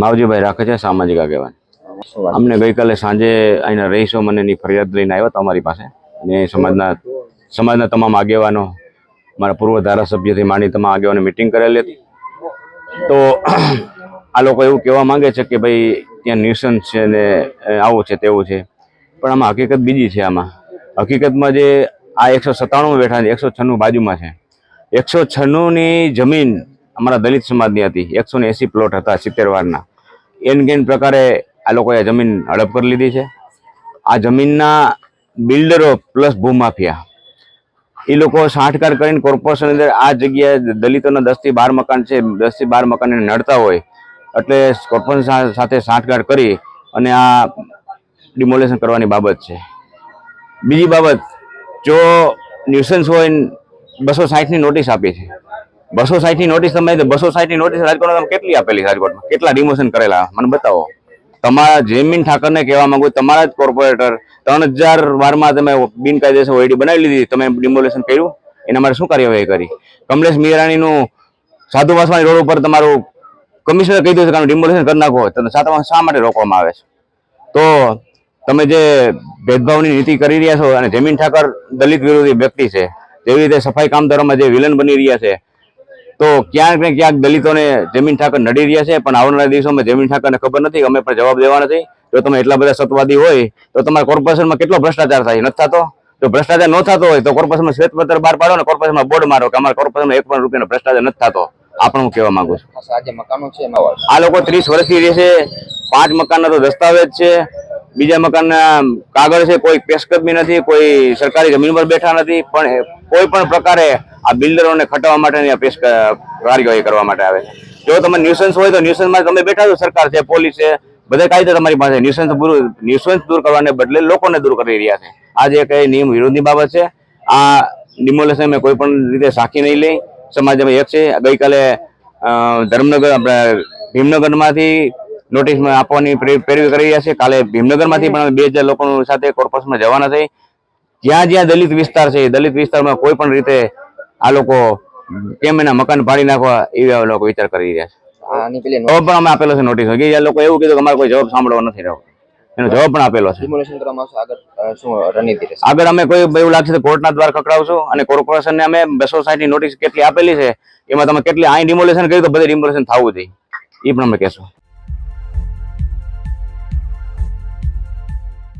માવજીભાઈ રાખે છે સામાજિક આગેવાન. અમને ગઈકાલે સાંજે અહીંના રહીશો મને એની ફરિયાદ લઈને આવ્યા હતા અમારી પાસે. અને સમાજના સમાજના તમામ આગેવાનો મારા પૂર્વ ધારાસભ્યથી માંડી તમામ આગેવાનો મિટિંગ કરેલી હતી. તો આ લોકો એવું કહેવા માંગે છે કે ભાઈ, ત્યાં ન્યુસન્સ છે ને આવું છે તેવું છે. પણ આમાં હકીકત બીજી છે આમાં. હકીકતમાં જે આ એકસો સત્તાણું બેઠા છે, એકસો છન્નું બાજુમાં છે. એકસો છન્નુંની જમીન અમારા દલિત સમાજની હતી. એકસો ને એસી પ્લોટ હતા સિત્તેર વારના. એન ગેન પ્રકારે આ લોકોએ જમીન હડપ કરી લીધી છે. આ જમીનના બિલ્ડરો પ્લસ ભૂમાફિયા. એ લોકો સાંઠકાર કરીને કોર્પોરેશન અંદર આ જગ્યાએ દલિતોના દસથી બાર મકાન છે દસથી બાર મકાન એને નડતા હોય, એટલે કોર્પોરેશન સાથે સાઠગાંઠ કરી અને આ ડિમોલેશન કરવાની બાબત છે. બીજી બાબત, જો ન્યુસન્સ હોય બસો સાઠની નોટિસ આપી છે. બસો સાઠની નોટિસ તમે બસો સાઠની નોટિસ રાજકોટમાં તમે કેટલી આપેલી છે રાજકોટમાં? કેટલા ડિમોશન કરેલા? મને બતાવો. તમારા જયમીન ઠાકરને કહેવા માંગુ તમારા જ કોર્પોરેટર ત્રણ હજાર વારમાં તમે બિનકાયદેસર ઓઈડી બનાવી લીધી, તમે ડિમોલેશન કર્યું? એના માટે શું કાર્યવાહી કરી? કમલેશ મિરાણીનું સાધુ વાસવાણી રોડ ઉપર તમારું કમિશનર કહી દીધું કે ડિમોલેશન કરી નાખો તો સાતમાં શા માટે રોકવામાં આવે છે? તો તમે જે ભેદભાવની નીતિ કરી રહ્યા છો અને જમીન ઠાકર દલિત વિરોધી વ્યક્તિ છે જેવી રીતે સફાઈ કામદારોમાં જે વિલન બની રહ્યા છે તો ક્યાંક ને ક્યાંક દલિતોને જમીન ઠાકર નડી રહ્યા છે પણ આવનારા દિવસોમાં જમીન ઠાકરને ખબર નથી અમે પણ જવાબ દેવા નથી. જો તમે એટલા બધા સત્વાદી હોય તો તમારા કોર્પોરેશનમાં કેટલો ભ્રષ્ટાચાર થાય? નથી થતો? જો ભ્રષ્ટાચાર ન થતો હોય તો કોર્પોરેશનમાં શ્વેતપત્ર બહાર પાડો ને કોર્પોરેશનમાં બોર્ડ મારો કે અમારા કોર્પોરેશનમાં એક પણ રૂપિયાનો ભ્રષ્ટાચાર નથી થતો. આ પણ હું કહેવા માંગુ છું. આ લોકો ત્રીસ વર્ષથી રહે છે પાંચ મકાનના તો દસ્તાવેજ છે બીજા મકાનના કાગળ છે કોઈ પેશકદમી નથી કોઈ સરકારી જમીન પર બેઠા નથી પણ કોઈ પણ પ્રકારે આ બિલ્ડરોને ખટાવવા માટેની આ કાર્યવાહી કરવા માટે આવે જો તમે ન્યુસન્સ હોય તો ન્યુસન્સમાં તમે બેઠા છો, સરકાર છે, પોલીસ છે, બધા કાયદા તમારી પાસે ન્યુસન્સ ન્યુસન્સ દૂર કરવાને બદલે લોકોને દૂર કરી રહ્યા છે. આજે એક નિયમ વિરોધની બાબત છે, આ ડિમોલેશન અમે કોઈ પણ રીતે સાખી નહીં લઈ. સમાજમાં એક છે. ગઈકાલે ધર્મનગર આપણે ભીમનગરમાંથી નોટિસમાં આપવાની પ્રેરવી કરી રહ્યા છે. કાલે ભીમનગરમાંથી પણ બે હજાર લોકો સાથે કોર્પસમાં જવાના થઈ જ્યાં જ્યાં દલિત વિસ્તાર છે દલિત વિસ્તારમાં કોઈ પણ રીતે આ લોકો કેમ એના મકાન પાડી નાખવા એવા આ લોકો વિચાર કરી રહ્યા છે. આ તો પણ અમે આપેલો છે નોટિસ કે આ લોકો એવું કીધું કે અમારે કોઈ જવાબ સાંભળવા નથી રહ્યો. એનો જવાબ પણ આપેલો છે. આગળ અમે કોઈ એવું લાગશે તો કોર્ટના દ્વાર કકડાવશું અને કોર્પોરેશનને અમે બસો સાઠની નોટિસ કેટલી આપેલી છે એમાં તમે કેટલી અહીં ડિમોલેશન કર્યું તો બધી ડિમોલેશન થવું જોઈએ. એ પણ અમે કહેશું.